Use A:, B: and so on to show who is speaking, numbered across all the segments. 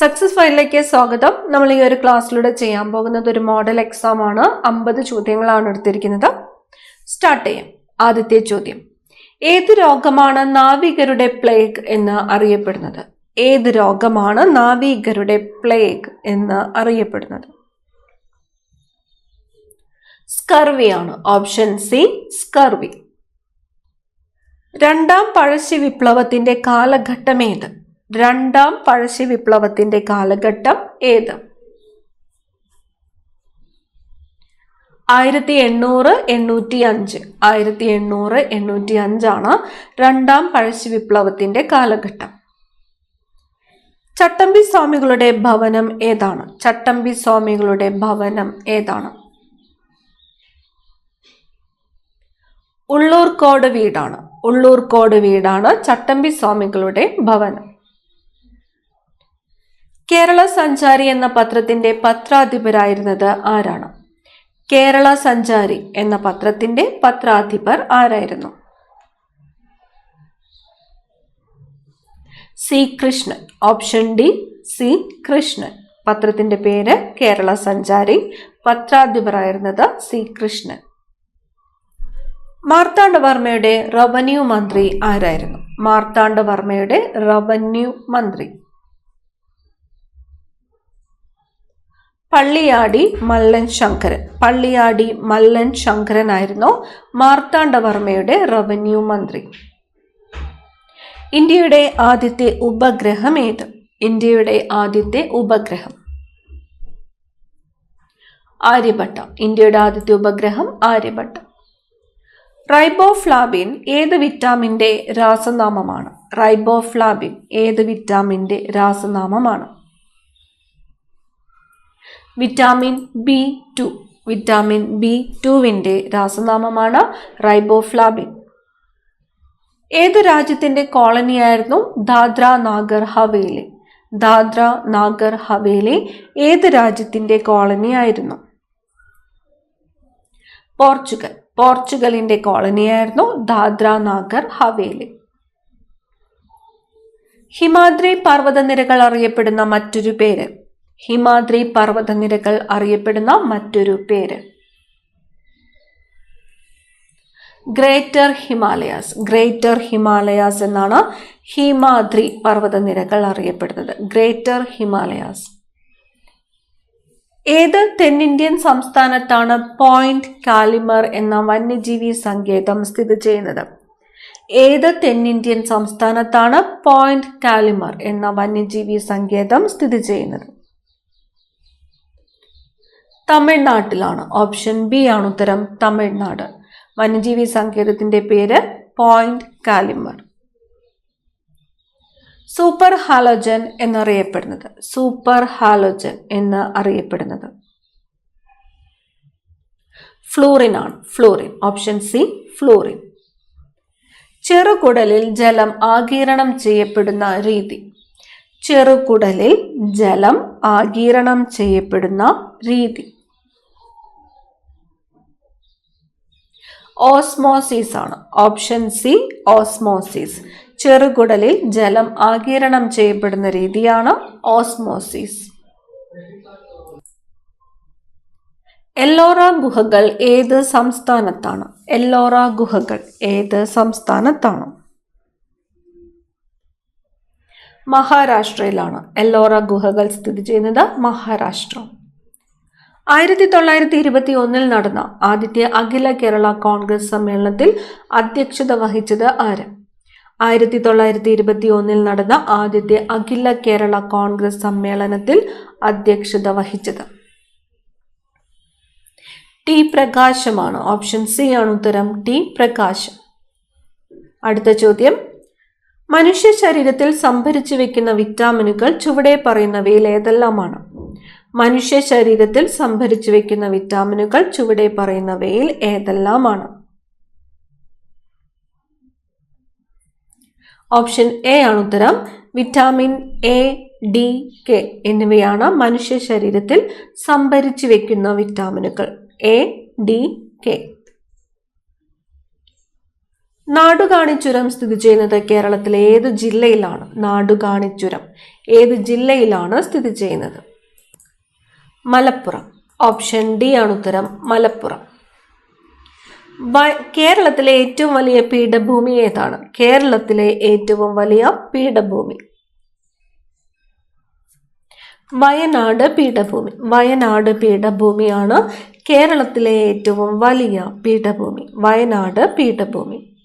A: Success ഫൈലിലേക്ക് സ്വാഗതം. നമ്മൾ ഈ ഒരു ക്ലാസ്സിലൂടെ ചെയ്യാൻ പോകുന്നത് ഒരു മോഡൽ എക്സാം ആണ്. അമ്പത് ചോദ്യങ്ങളാണ് എടുത്തിരിക്കുന്നത്. സ്റ്റാർട്ട് ചെയ്യാം. ആദ്യത്തെ ചോദ്യം. ഏത് രോഗമാണ് നാവികരുടെ പ്ലേഗ് എന്ന് അറിയപ്പെടുന്നത്? ഏത് രോഗമാണ് നാവികരുടെ പ്ലേഗ് എന്ന് അറിയപ്പെടുന്നത്? സ്കർവിയാണ് ഓപ്ഷൻ സി സ്കർവി രണ്ടാം പഴശ്ശി വിപ്ലവത്തിന്റെ കാലഘട്ടം ഏത്? രണ്ടാം പഴശ്ശി വിപ്ലവത്തിന്റെ കാലഘട്ടം ഏത്? ആയിരത്തി എണ്ണൂറ് എണ്ണൂറ്റി അഞ്ച്. ആയിരത്തി എണ്ണൂറ് എണ്ണൂറ്റി അഞ്ചാണ് രണ്ടാം പഴശ്ശി വിപ്ലവത്തിന്റെ കാലഘട്ടം. ചട്ടമ്പി സ്വാമികളുടെ ഭവനം ഏതാണ്? ചട്ടമ്പി സ്വാമികളുടെ ഭവനം ഏതാണ്? ഉള്ളൂർ കോട് വീടാണ്. ഉള്ളൂർ കോട് വീടാണ് ചട്ടമ്പി സ്വാമികളുടെ ഭവനം. കേരള സഞ്ചാരി എന്ന പത്രത്തിന്റെ പത്രാധിപരായിരുന്നത് ആരാണ്? കേരള സഞ്ചാരി എന്ന പത്രത്തിന്റെ പത്രാധിപർ ആരായിരുന്നു? C Krishnan. Option D C Krishnan. പത്രത്തിന്റെ പേര് കേരള സഞ്ചാരി. പത്രാധിപരായിരുന്നത് സി കൃഷ്ണൻ. മാർത്താണ്ഡവർമ്മയുടെ റവന്യൂ മന്ത്രി ആരായിരുന്നു? മാർത്താണ്ഡവർമ്മയുടെ റവന്യൂ മന്ത്രി. പള്ളിയാടി മല്ലൻ ശങ്കരൻ. പള്ളിയാടി മല്ലൻ ശങ്കരനായിരുന്നു മാർത്താണ്ഡവർമ്മയുടെ റവന്യൂ മന്ത്രി. ഇന്ത്യയുടെ ആദ്യത്തെ ഉപഗ്രഹം ഏത്? ഇന്ത്യയുടെ ആദ്യത്തെ ഉപഗ്രഹം. ആര്യഭട്ട. ഇന്ത്യയുടെ ആദ്യത്തെ ഉപഗ്രഹം ആര്യഭട്ട. റൈബോഫ്ലാബിൻ ഏത് വിറ്റാമിന്റെ രാസനാമമാണ്? റൈബോഫ്ലാബിൻ ഏത് വിറ്റാമിന്റെ രാസനാമമാണ്? Vitamin B two. Vitamin B ടുവിന്റെ രാസനാമമാണ് റൈബോഫ്ലാബിൻ. ഏത് രാജ്യത്തിന്റെ കോളനിയായിരുന്നു ദാദ്ര നാഗർ ഹവേലി? ദാദ്ര നാഗർ ഹവേലി ഏത് രാജ്യത്തിന്റെ കോളനിയായിരുന്നു പോർച്ചുഗൽ. പോർച്ചുഗലിന്റെ കോളനിയായിരുന്നു ദാദ്ര നാഗർ ഹവേലി. ഹിമാദ്രി പർവതനിരകൾ അറിയപ്പെടുന്ന മറ്റൊരു പേര് ഹിമാദ്രി പർവതനിരകൾ അറിയപ്പെടുന്ന മറ്റൊരു പേര്. Greater Himalayas. ഗ്രേറ്റർ ഹിമാലയാസ് എന്നാണ് ഹിമാദ്രി പർവതനിരകൾ അറിയപ്പെടുന്നത്. Greater Himalayas. ഏത് തെന്നിന്ത്യൻ സംസ്ഥാനത്താണ് പോയിന്റ് കാലിമർ എന്ന വന്യജീവി സങ്കേതം സ്ഥിതി ചെയ്യുന്നത്? ഏത് തെന്നിന്ത്യൻ സംസ്ഥാനത്താണ് പോയിന്റ് കാലിമർ എന്ന വന്യജീവി സങ്കേതം സ്ഥിതി ചെയ്യുന്നത്? തമിഴ്നാട്ടിലാണ്. ഓപ്ഷൻ ബി ആണ് ഉത്തരം തമിഴ്നാട്. വന്യജീവി സങ്കേതത്തിന്റെ പേര് പോയിന്റ് കാലിമർ. സൂപ്പർ ഹാലോജൻ എന്നറിയപ്പെടുന്നത്. സൂപ്പർ ഹാലോജൻ എന്ന് അറിയപ്പെടുന്നത്. ഫ്ലൂറിൻ ആണ്. ഫ്ലൂറിൻ. Option C fluorine. ചെറുകുടലിൽ ജലം ആഗീരണം ചെയ്യപ്പെടുന്ന രീതി. ചെറുകുടലിൽ ജലം ആഗീരണം ചെയ്യപ്പെടുന്ന രീതി. ഓസ്മോസിസ് ആണ്. Option C osmosis. ചെറുകുടലിൽ ജലം ആകിരണം ചെയ്യപ്പെടുന്ന രീതിയാണ് ഓസ്മോസിസ്. എല്ലോറ ഗുഹകൾ ഏത് സംസ്ഥാനത്താണ്? എല്ലോറ ഗുഹകൾ ഏത് സംസ്ഥാനത്താണ്? മഹാരാഷ്ട്രയിലാണ് എല്ലോറ ഗുഹകൾ സ്ഥിതി ചെയ്യുന്നത്. മഹാരാഷ്ട്ര. ആയിരത്തി തൊള്ളായിരത്തി ഇരുപത്തി ഒന്നിൽ നടന്ന ആദ്യത്തെ അഖില കേരള കോൺഗ്രസ് സമ്മേളനത്തിൽ അധ്യക്ഷത വഹിച്ചത് ആര്? ആയിരത്തി തൊള്ളായിരത്തി ഇരുപത്തി ഒന്നിൽ നടന്ന ആദ്യത്തെ അഖില കേരള കോൺഗ്രസ് സമ്മേളനത്തിൽ അധ്യക്ഷത വഹിച്ചത്. ടി പ്രകാശമാണ്. ഓപ്ഷൻ സി ആണ് ഉത്തരം. ടി പ്രകാശം. അടുത്ത ചോദ്യം. മനുഷ്യ ശരീരത്തിൽ സംഭരിച്ചു വെക്കുന്ന വിറ്റാമിനുകൾ ചുവടെ പറയുന്നവയിൽ ഏതെല്ലാമാണ് മനുഷ്യ ശരീരത്തിൽ സംഭരിച്ചു വെക്കുന്ന വിറ്റാമിനുകൾ ചുവടെ പറയുന്നവയിൽ ഏതെല്ലാമാണ്? ഓപ്ഷൻ എ ആണ് ഉത്തരം. വിറ്റാമിൻ എ ഡി കെ എന്നിവയാണ് മനുഷ്യ ശരീരത്തിൽ സംഭരിച്ചു വെക്കുന്ന വിറ്റാമിനുകൾ. A D K. നാടുകാണിച്ചുരം സ്ഥിതി ചെയ്യുന്നത് കേരളത്തിലെ ഏത് ജില്ലയിലാണ്? നാടുകാണിച്ചുരം. ഏത് ജില്ലയിലാണ് സ്ഥിതി ചെയ്യുന്നത്? മലപ്പുറം. ഓപ്ഷൻ ഡി ആണ് ഉത്തരം മലപ്പുറം. കേരളത്തിലെ ഏറ്റവും വലിയ പീഠഭൂമി ഏതാണ്? കേരളത്തിലെ ഏറ്റവും വലിയ പീഠഭൂമി. വയനാട് പീഠഭൂമി. വയനാട് പീഠഭൂമിയാണ് കേരളത്തിലെ ഏറ്റവും വലിയ പീഠഭൂമി. വയനാട് പീഠഭൂമി.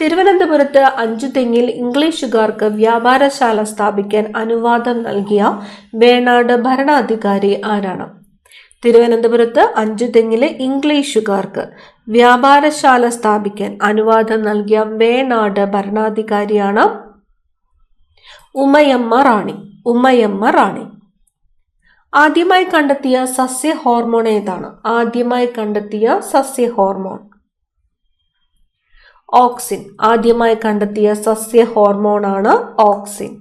A: തിരുവനന്തപുരത്ത് അഞ്ചുതെങ്ങിൽ ഇംഗ്ലീഷുകാർക്ക് വ്യാപാരശാല സ്ഥാപിക്കാൻ അനുവാദം നൽകിയ വേണാട് ഭരണാധികാരി ആരാണ്? തിരുവനന്തപുരത്ത് അഞ്ചുതെങ്ങിലെ ഇംഗ്ലീഷുകാർക്ക് വ്യാപാരശാല സ്ഥാപിക്കാൻ അനുവാദം നൽകിയ വേണാട് ഭരണാധികാരിയാണ് ഉമയമ്മ റാണി. ഉമയമ്മ റാണി. ആദ്യമായി കണ്ടെത്തിയ സസ്യ ഹോർമോൺ ഏതാണ്? ആദ്യമായി കണ്ടെത്തിയ സസ്യ ഹോർമോൺ. ഓക്സിൻ. ആദ്യമായി കണ്ടെത്തിയ സസ്യ ഹോർമോണാണ് ഓക്സിൻ.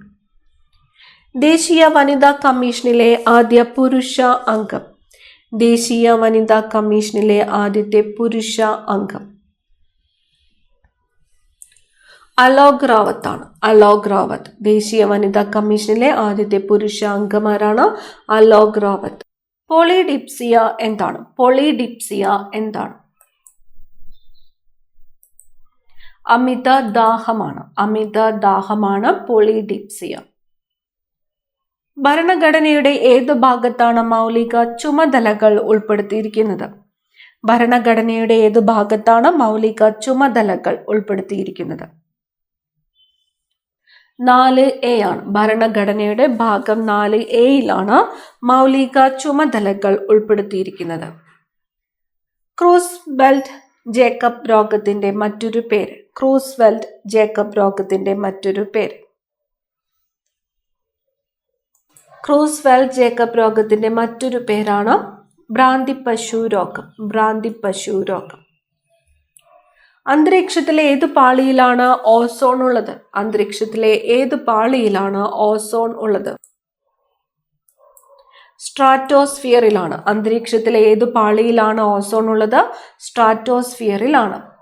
A: ദേശീയ വനിതാ കമ്മീഷനിലെ ആദ്യ പുരുഷ അംഗം. ദേശീയ വനിതാ കമ്മീഷനിലെ ആദ്യത്തെ പുരുഷ അംഗം. അലോക് റാവത്ത് ആണ് അലോക് റാവത്ത്. ദേശീയ വനിതാ കമ്മീഷനിലെ ആദ്യത്തെ പുരുഷ അംഗമാരാണ് അലോക് റാവത്ത്. പോളിഡിപ്സിയ എന്താണ്? പോളിഡിപ്സിയ എന്താണ്? അമിത ദാഹമാണ് അമിത ദാഹമാണ് പോളിഡിപ്സിയ. ഭരണഘടനയുടെ ഏത് ഭാഗത്താണ് മൗലിക ചുമതലകൾ ഉൾപ്പെടുത്തിയിരിക്കുന്നത്? ഭരണഘടനയുടെ ഏത് ഭാഗത്താണ് മൗലിക ചുമതലകൾ ഉൾപ്പെടുത്തിയിരിക്കുന്നത്? നാല് എ ആണ്. ഭരണഘടനയുടെ ഭാഗം നാല് എയിലാണ് മൗലിക ചുമതലകൾ ഉൾപ്പെടുത്തിയിരിക്കുന്നത്. ക്രൂസ് ബെൽറ്റ് ജേക്കബ് രോഗത്തിന്റെ മറ്റൊരു പേര്. ക്രൂസ് വെൽറ്റ് ജേക്കബ് രോഗത്തിന്റെ മറ്റൊരു പേര്. ക്രൂസ് വെൽറ്റ് ജേക്കബ് രോഗത്തിന്റെ മറ്റൊരു പേരാണ് ഭ്രാന്തി പശു രോഗം ഭ്രാന്തി പശു രോഗം. അന്തരീക്ഷത്തിലെ ഏത് പാളിയിലാണ് ഓസോൺ ഉള്ളത്? അന്തരീക്ഷത്തിലെ ഏത് പാളിയിലാണ് ഓസോൺ ഉള്ളത്? സ്ട്രാറ്റോസ്ഫിയറിലാണ്. അന്തരീക്ഷത്തിലെ ഏത് പാളിയിലാണ് ഓസോൺ ഉള്ളത്? സ്ട്രാറ്റോസ്ഫിയറിലാണ്.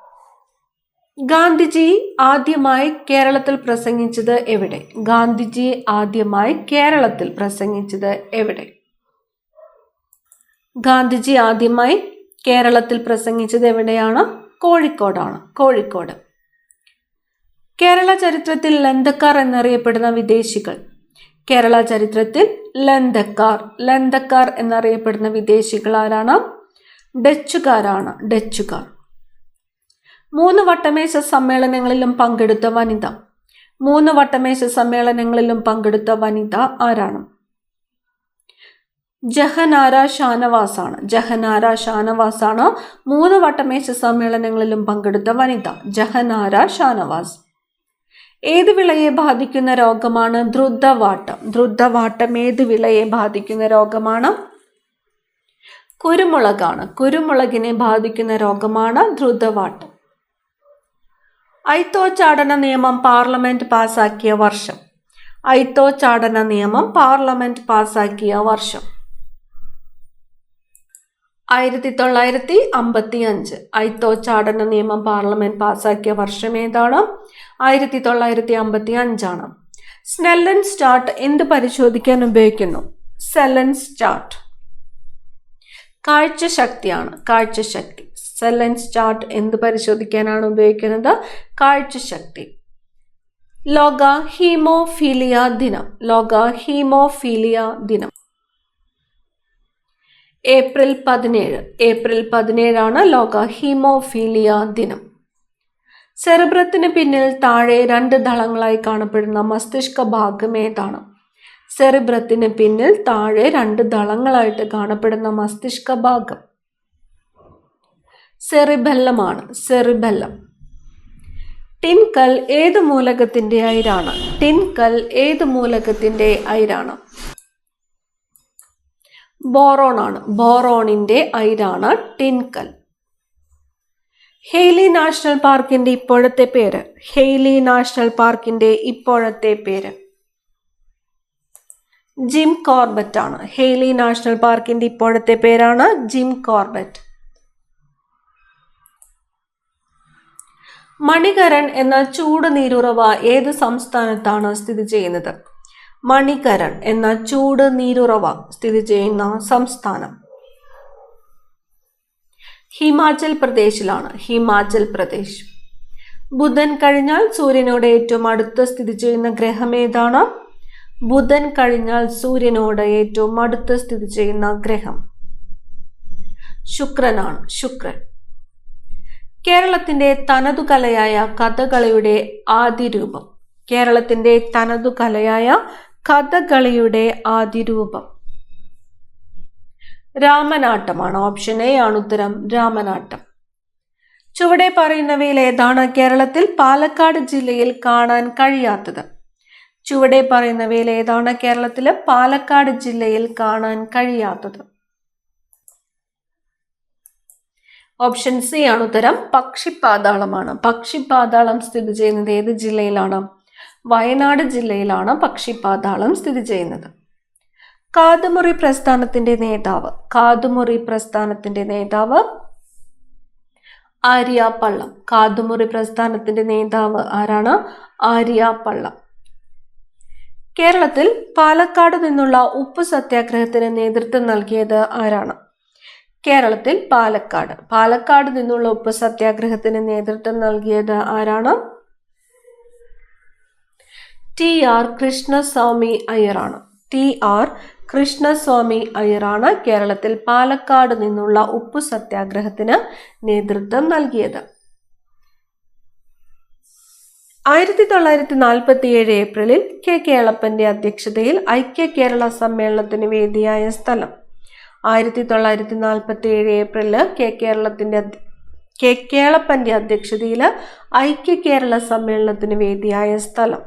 A: ഗാന്ധിജി ആദ്യമായി കേരളത്തിൽ പ്രസംഗിച്ചത് എവിടെ? ഗാന്ധിജി ആദ്യമായി കേരളത്തിൽ പ്രസംഗിച്ചത് എവിടെ? ഗാന്ധിജി ആദ്യമായി കേരളത്തിൽ പ്രസംഗിച്ചത് എവിടെയാണ്? കോഴിക്കോടാണ്. കോഴിക്കോട്. കേരള ചരിത്രത്തിൽ ലന്തക്കാർ എന്നറിയപ്പെടുന്ന വിദേശികൾ. കേരള ചരിത്രത്തിൽ ലന്തക്കാർ. ലന്തക്കാർ എന്നറിയപ്പെടുന്ന വിദേശികൾ ആരാണ്? ഡച്ചുകാരാണ്. ഡച്ചുകാർ. മൂന്ന് വട്ടമേശ സമ്മേളനങ്ങളിലും പങ്കെടുത്ത വനിത. മൂന്ന് വട്ടമേശ സമ്മേളനങ്ങളിലും പങ്കെടുത്ത വനിത ആരാണ്? ജഹനാര ഷാനവാസ് ആണ് ജഹനാര ഷാനവാസ് ആണ് മൂന്ന് വട്ടമേശ സമ്മേളനങ്ങളിലും പങ്കെടുത്ത വനിത. ജഹനാര ഷാനവാസ്. ഏത് വിളയെ ബാധിക്കുന്ന രോഗമാണ് ദ്രുതവാട്ടം? ദ്രുതവാട്ടം ഏത് വിളയെ ബാധിക്കുന്ന രോഗമാണ്? കുരുമുളകാണ്. കുരുമുളകിനെ ബാധിക്കുന്ന രോഗമാണ് ദ്രുതവാട്ടം. ഐത്തോച്ചാടന നിയമം പാർലമെന്റ് പാസാക്കിയ വർഷം. ഐത്തോച്ചാടന നിയമം പാർലമെന്റ് പാസാക്കിയ വർഷം. ആയിരത്തി തൊള്ളായിരത്തി അമ്പത്തി അഞ്ച് ഐത്തോച്ചാടന നിയമം പാർലമെന്റ് പാസാക്കിയ വർഷം ഏതാണ്? ആയിരത്തി തൊള്ളായിരത്തി അമ്പത്തി അഞ്ചാണ് സ്നെല്ലൻ സ്റ്റാർട്ട് എന്ത് പരിശോധിക്കാൻ ഉപയോഗിക്കുന്നു? സെലൻസ് ചാർട്ട് കാഴ്ചശക്തിയാണ് കാഴ്ചശക്തി. സെലൻസ് ചാർട്ട് എന്ത് പരിശോധിക്കാനാണ് ഉപയോഗിക്കുന്നത്? കാഴ്ചശക്തി. ലോക ഹീമോഫീലിയ ദിനം. ലോക ഹീമോഫീലിയ ദിനം. ഏപ്രിൽ പതിനേഴ്. ഏപ്രിൽ പതിനേഴാണ് ലോക ഹീമോഫീലിയ ദിനം. സെറിബ്രത്തിന് പിന്നിൽ താഴെ രണ്ട് ദളങ്ങളായി കാണപ്പെടുന്ന മസ്തിഷ്ക ഭാഗം ഏതാണ്? സെറിബ്രത്തിന് പിന്നിൽ താഴെ രണ്ട് ദളങ്ങളായിട്ട് കാണപ്പെടുന്ന മസ്തിഷ്ക ഭാഗം. സെറിബെല്ലമാണ് സെറിബെല്ലം. ടിൻകൽ ഏത് മൂലകത്തിന്റെ അയിരാണ്? ടിൻകൽ ഏത് മൂലകത്തിന്റെ അയിരാണ്? ബോറോൺ ആണ് ബോറോണിന്റെ അയിരാണ് ടിൻകൽ ഹെയ്ലി നാഷണൽ പാർക്കിന്റെ ഇപ്പോഴത്തെ പേര്. ഹെയ്ലി നാഷണൽ പാർക്കിന്റെ ഇപ്പോഴത്തെ പേര്. ജിം കോർബറ്റ് ആണ് ഹെയ്ലി നാഷണൽ പാർക്കിന്റെ ഇപ്പോഴത്തെ പേരാണ് ജിം കോർബറ്റ്. മണികരൺ എന്ന ചൂട് നീരുറവ ഏത് സംസ്ഥാനത്താണ് സ്ഥിതി ചെയ്യുന്നത്? മണികരൺ എന്ന ചൂട് നീരുറവ സ്ഥിതി ചെയ്യുന്ന സംസ്ഥാനം. ഹിമാചൽ പ്രദേശിലാണ്. ഹിമാചൽ പ്രദേശ്. ബുധൻ കഴിഞ്ഞാൽ സൂര്യനോട് ഏറ്റവും അടുത്ത് സ്ഥിതി ചെയ്യുന്ന ഗ്രഹം ഏതാണ്? ബുധൻ കഴിഞ്ഞാൽ സൂര്യനോട് ഏറ്റവും അടുത്ത് സ്ഥിതി ചെയ്യുന്ന ഗ്രഹം. ശുക്രനാണ്. ശുക്രൻ. കേരളത്തിന്റെ തനതു കലയായ കഥകളിയുടെ ആദിരൂപം. കേരളത്തിന്റെ തനതു കലയായ കഥകളിയുടെ ആദിരൂപം. രാമനാട്ടമാണ് ഓപ്ഷൻ എ ആണ് ഉത്തരം രാമനാട്ടം. ചുവടെ പറയുന്നവയിൽ ഏതാണ് കേരളത്തിൽ പാലക്കാട് ജില്ലയിൽ കാണാൻ കഴിയാത്തത്? ചുവടെ പറയുന്നവയിൽ ഏതാണ് കേരളത്തിൽ പാലക്കാട് ജില്ലയിൽ കാണാൻ കഴിയാത്തത്? ഓപ്ഷൻ സി ആണ് ഉത്തരം. പക്ഷിപ്പാതാളമാണ്. പക്ഷിപ്പാതാളം സ്ഥിതി ചെയ്യുന്നത് ഏത് ജില്ലയിലാണ്? വയനാട് ജില്ലയിലാണ് പക്ഷിപ്പാതാളം സ്ഥിതി ചെയ്യുന്നത്. കാതുമുറി പ്രസ്ഥാനത്തിന്റെ നേതാവ്. കാതുമുറി പ്രസ്ഥാനത്തിന്റെ നേതാവ് ആര്യാപ്പള്ളം. പള്ളം കാതുമുറി പ്രസ്ഥാനത്തിന്റെ നേതാവ് ആരാണ്? ആര്യാപ്പള്ളം. കേരളത്തിൽ പാലക്കാട് നിന്നുള്ള ഉപ്പ് സത്യാഗ്രഹത്തിന് നേതൃത്വം നൽകിയത് ആരാണ്? കേരളത്തിൽ പാലക്കാട്. പാലക്കാട് നിന്നുള്ള ഉപ്പ് സത്യാഗ്രഹത്തിന് നേതൃത്വം നൽകിയത് ആരാണ്? ടി ആർ കൃഷ്ണസ്വാമി അയ്യറാണ്. ടി ആർ കൃഷ്ണസ്വാമി അയ്യറാണ് കേരളത്തിൽ പാലക്കാട് നിന്നുള്ള ഉപ്പു സത്യാഗ്രഹത്തിന് നേതൃത്വം നൽകിയത്. ആയിരത്തി തൊള്ളായിരത്തി നാൽപ്പത്തി ഏഴ് ഏപ്രിലിൽ കെ. കേളപ്പന്റെ അധ്യക്ഷതയിൽ ഐക്യ കേരള സമ്മേളനത്തിന് വേദിയായ സ്ഥലം ആയിരത്തി തൊള്ളായിരത്തി നാൽപ്പത്തി ഏഴ് ഏപ്രിലിൽ കെ കേരളത്തിന്റെ കെ കേളപ്പന്റെ അധ്യക്ഷതയിൽ ഐക്യ കേരള സമ്മേളനത്തിന് വേദിയായ സ്ഥലം.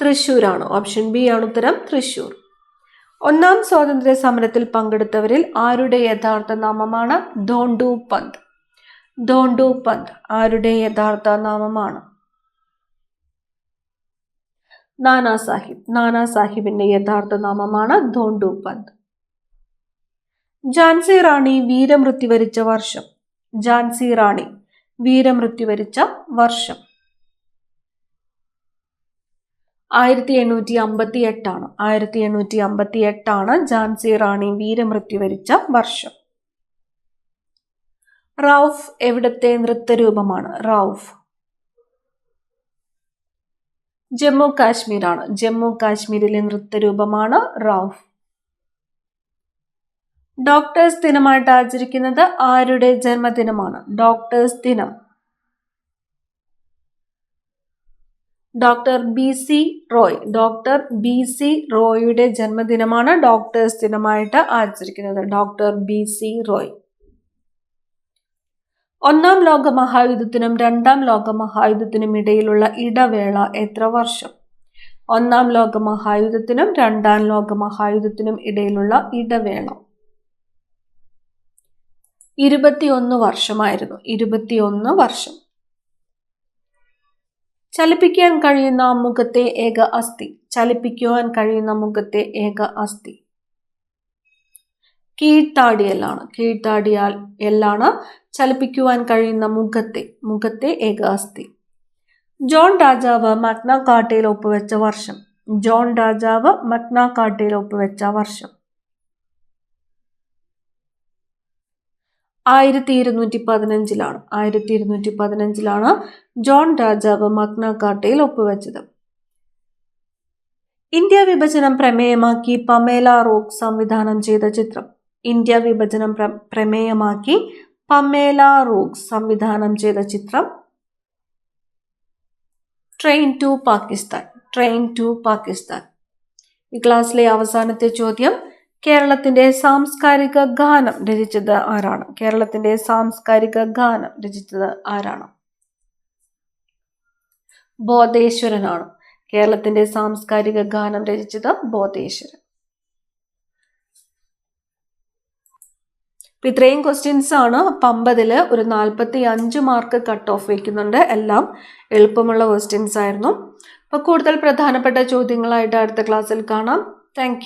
A: തൃശൂരാണ്. ഓപ്ഷൻ ബി ആണ് ഉത്തരം തൃശൂർ. ഒന്നാം സ്വാതന്ത്ര്യ സമരത്തിൽ പങ്കെടുത്തവരിൽ ആരുടെ യഥാർത്ഥ നാമമാണ്? ധോണ്ടു പന്ത്. ധോണ്ടു പന്ത് ആരുടെ യഥാർത്ഥ നാമമാണ്? നാനാ സാഹിബ് നാനാ സാഹിബിന്റെ യഥാർത്ഥ നാമമാണ് ധോണ്ടു പന്ത് ജാൻസി റാണി വീരമൃത്യു വരിച്ച വർഷം. ജാൻസി റാണി വീരമൃത്യു വരിച്ച വർഷം. ആയിരത്തി എണ്ണൂറ്റി അമ്പത്തി എട്ടാണ് ആയിരത്തി എണ്ണൂറ്റി അമ്പത്തി എട്ടാണ് ജാൻസി റാണി വീരമൃത്യു വരിച്ച വർഷം. റൌഫ് എവിടത്തെ നൃത്തരൂപമാണ്? റൌഫ്. ജമ്മു കാശ്മീരാണ് ജമ്മു കാശ്മീരിലെ നൃത്തരൂപമാണ് റൌഫ്. ഡോക്ടേഴ്സ് ദിനമായിട്ട് ആചരിക്കുന്നത് ആരുടെ ജന്മദിനമാണ്? ഡോക്ടേഴ്സ് ദിനം. Doctor B C Roy. Doctor B C റോയുടെ ജന്മദിനമാണ് ഡോക്ടേഴ്സ് ദിനമായിട്ട് ആചരിക്കുന്നത്. Doctor B C Roy. ഒന്നാം ലോക മഹായുദ്ധത്തിനും രണ്ടാം ലോക മഹായുദ്ധത്തിനും ഇടയിലുള്ള ഇടവേള എത്ര വർഷം? ഒന്നാം ലോക മഹായുദ്ധത്തിനും രണ്ടാം ലോക മഹായുദ്ധത്തിനും ഇടയിലുള്ള ഇടവേള. ഇരുപത്തിയൊന്ന് വർഷമായിരുന്നു. ഇരുപത്തിയൊന്ന് വർഷം. ചലിപ്പിക്കാൻ കഴിയുന്ന മുഖത്തെ ഏക അസ്ഥി. ചലിപ്പിക്കുവാൻ കഴിയുന്ന മുഖത്തെ ഏക അസ്ഥി. കീഴ്ത്താടിയല്ലാണ്. കീഴ്ത്താടിയാൽ എല്ലാണ് ചലിപ്പിക്കുവാൻ കഴിയുന്ന മുഖത്തെ മുഖത്തെ ഏകാസ്തി. ജോൺ രാജാവ് മഗ്ന കാട്ടയിൽ ഒപ്പുവെച്ച വർഷം. ജോൺ രാജാവ് മഗ്ന കാട്ടയിൽ ഒപ്പുവെച്ച വർഷം. ആയിരത്തി ഇരുന്നൂറ്റി പതിനഞ്ചിലാണ് ആയിരത്തി ഇരുന്നൂറ്റി പതിനഞ്ചിലാണ് ജോൺ രാജാവ് മഗ്ന കാട്ടയിൽ ഒപ്പുവെച്ചത്. ഇന്ത്യ വിഭജനം പ്രമേയമാക്കി പമേല റോക്ക് സംവിധാനം ചെയ്ത ചിത്രം. ഇന്ത്യ വിഭജനം പ്രമേയമാക്കി പമേല റോഗ് സംവിധാനം ചെയ്ത ചിത്രം. Train to Pakistan train to Pakistan. ഈ ക്ലാസ്സിലെ അവസാനത്തെ ചോദ്യം കേരളത്തിന്റെ സാംസ്കാരിക ഗാനം രചിച്ചത് ആരാണ്? കേരളത്തിന്റെ സാംസ്കാരിക ഗാനം രചിച്ചത് ആരാണ്? ബോധേശ്വരനാണ്. കേരളത്തിന്റെ സാംസ്കാരിക ഗാനം രചിച്ചത് ബോധേശ്വരൻ. അപ്പം ഇത്രയും ക്വസ്റ്റ്യൻസ് ആണ്. പമ്പതിൽ ഒരു നാൽപ്പത്തി അഞ്ച് മാർക്ക് കട്ട് ഓഫ് വയ്ക്കുന്നുണ്ട് എല്ലാം എളുപ്പമുള്ള ക്വസ്റ്റ്യൻസ് ആയിരുന്നു. അപ്പോൾ കൂടുതൽ പ്രധാനപ്പെട്ട ചോദ്യങ്ങളായിട്ട് അടുത്ത ക്ലാസ്സിൽ കാണാം. താങ്ക്